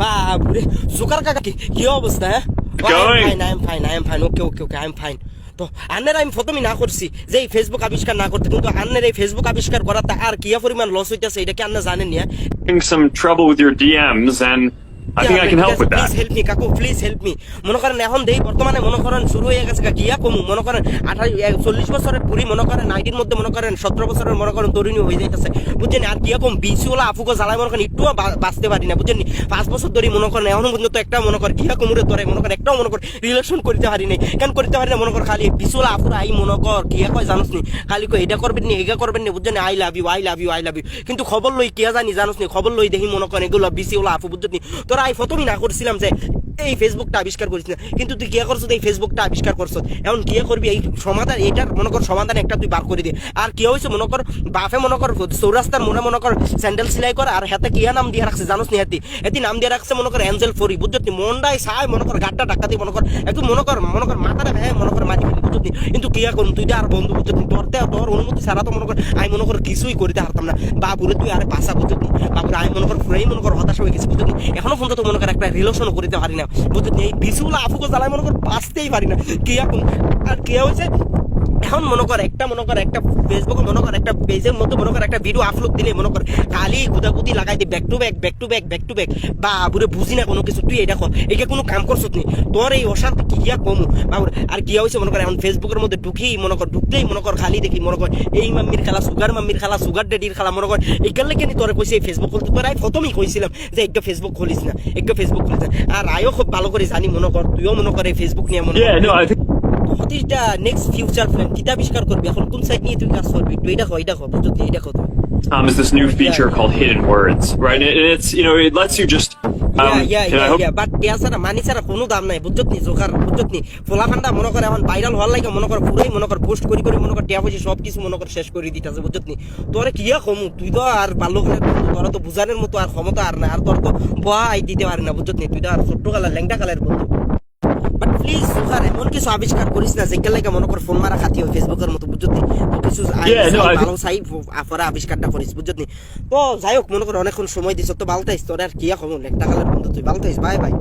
বাবরে সুকার কাকা কি কি অবস্থা হ্যাঁ? Fine I'm fine I'm fine okay okay okay I'm fine তো আন্নের আমি ফটো না করছি যে এই ফেসবুক আবিষ্কার না করতে কিন্তু আন্নের এই ফেসবুক আবিষ্কার করাতে আর কিয়া পরিমাণ লস হইতেছে এটা কি আন্না জানেন না having some trouble with your DMs, and I think I can help with please help me কাকু প্লিজ হেল্প মি মনে করেন এখন দেই বর্তমানে মনে করেন শুরু হয়ে গেছে গিয়া কমু। মনে করেন আঠাশ চল্লিশ বছরের পুরি মনে করেন নাইটির মধ্যে মনে করেন সতেরো বছরের মনে করেন তরুণী হয়ে যাইতেছে। বুঝছেন আর গিয়া কম বিসি ওলা আফুকো জ্বালায় মনে করেন একটুও বাঁচতে পারি না বুঝছেন পাঁচ বছর ধরে মনে করেন এখন পর্যন্ত একটা মনে করেন গিয়া কমুরে ধরে মনে করেন একটাও মনে করেন রিলেশন করতে পারি নাই। কেন করতে পারি না মনে কর খালি বিসুলা আফুরা আই মনে কর কিয়া কয় জানোস নি? খালি কয় এটা করবেন নি এগা করবেন নি বুঝছেন I love you I love you I love you কিন্তু খবর লই কিয়া জানি জানোস নি? খবর লই দেখি মনে করেন এগুলো বিসি ওলা আফু বুঝছেন নি? তোরা আই প্রথমই না করছিলাম যে এই ফেসবুকটা আবিষ্কার করিস না কিন্তু তুই কিয়া করছ এই ফেসবুকটা আবিষ্কার করছ এখন কিয়া করবি এই সমাধান এটার মনে কর সমাধান একটা তুই বার করে দে আর কি হয়েছে মনে কর বাপে মনে কর চৌরাস্তার মনে মনে কর স্যান্ডেল সেলাই কর আর হাতে কিয়া নাম দিয়ে রাখছে জানোস নি হাতি এটি নাম দিয়ে রাখছে মনে কর অ্যাঞ্জেল ফরি বুঝছ নি মনটাই সায় মনে কর গাড্ডা ডাক্কা দিয়ে মনে কর একটু মনে কর মনে কর মাথাটা হ্যাঁ মনে কর মাঝে ফেলি বুঝছ কিন্তু কিয়া করুন তুই আর বন্ধু বুঝছ তোর তোর অনুমতি ছাড়া তো মনে কর আমি মনে কর কিছুই করিতে পারতাম না বাবুরে তুই আরে পাশা বুঝছ বাবুরে আমি মনে কর পুরাই মনে কর হতাশ হয়ে গেছি বুঝছ এখনও পর্যন্ত মনে কর একটা রিলেশনও করিতে পারি না নি এই বিশুগুলো আফুকো জ্বালায় মনে কর বাঁচতেই পারি না। কে কোন? আর কে হয়েছে এখন মনে কর একটা, মনে কর একটা ফেসবুকে মনে কর একটা পেজের মধ্যে, মনে কর একটা ভিডিও আপলোড দিলে, মনে কর খালি গুদাগুদি লাগাই দি back to back back to back back to back বা বুড়ে বুঝি না কোনো কিছু, তুই এটা কর এটা কোনো কাম করছত নি। তোর এই অশান্তি কি গিয়া কমু। বাবুর আর কি হয়েছে মনে কর, এখন ফেসবুকের মধ্যে ঢুকেই মনে কর, ঢুকলেই মনে কর খালি দেখি, মনে কর এই মাম্মির খেলা সুগার মাম্মির খেলা সুগার ডেডির খেলা, মনে কর এইগুলো কেন তোরে কইছে এই ফেসবুক খুলতে তোর আমি প্রথমেই কইছিলাম যে একটা ফেসবুক খুলিস না একটা ফেসবুক খুলিস না। আর আয়ও খুব ভালো করে জানি, মনে কর, তুইও মনে কর এই ফেসবুক নিয়ে মনে কর। Yeah, হতিসটা নেক্সট ফিউচার প্ল্যান কিতা আবিষ্কার করবি? এখন কোন সাইড নিয়ে তুই কাজ করবি? একটু এটা কো এটা বুঝছ তুই এটা um, is this new feature called Hidden Words, right? And it's you know it lets you just um, I yeah hope yeah but টিয়া ছাড়া মানি ছাড়া কোনো দাম নাই বুঝছ নি? জোকার বুঝছ নি? ফোলা ফান্ডা মনে করে এখন ভাইরাল হওয়ার লাগে মনে কর পুরাই মনে কর পোস্ট করি করি মনে কর টিয়া পয়সা সব কিছু মনে কর শেষ করে দিতেছে বুঝছ নি? তোরে কিয়া কমু? তুই তো আর ভালো করে তোরা তো বুঝানোর মতো আর ক্ষমতা আর না আর তোর তো বয় দিতে পারে না বুঝছ নি? তুই তো আর ছোট্ট কালার ল্যাংটা কালার বন্ধু। প্লিজ সুখার এমন কিছু আবিষ্কার করিস না যে লাগে মনে কর ফোন মারা খাতি ফেসবুকের মতো বুঝতি তো কিছু ভালো সাই আফারা আবিষ্কারটা করিস বুঝছ তো যাই হোক মনে কর অনেকক্ষণ সময় দিছ তো ভালো থাইস তোর আর কি এখন একটা কালের বন্ধু তুই ভালো থাইস বাই বাই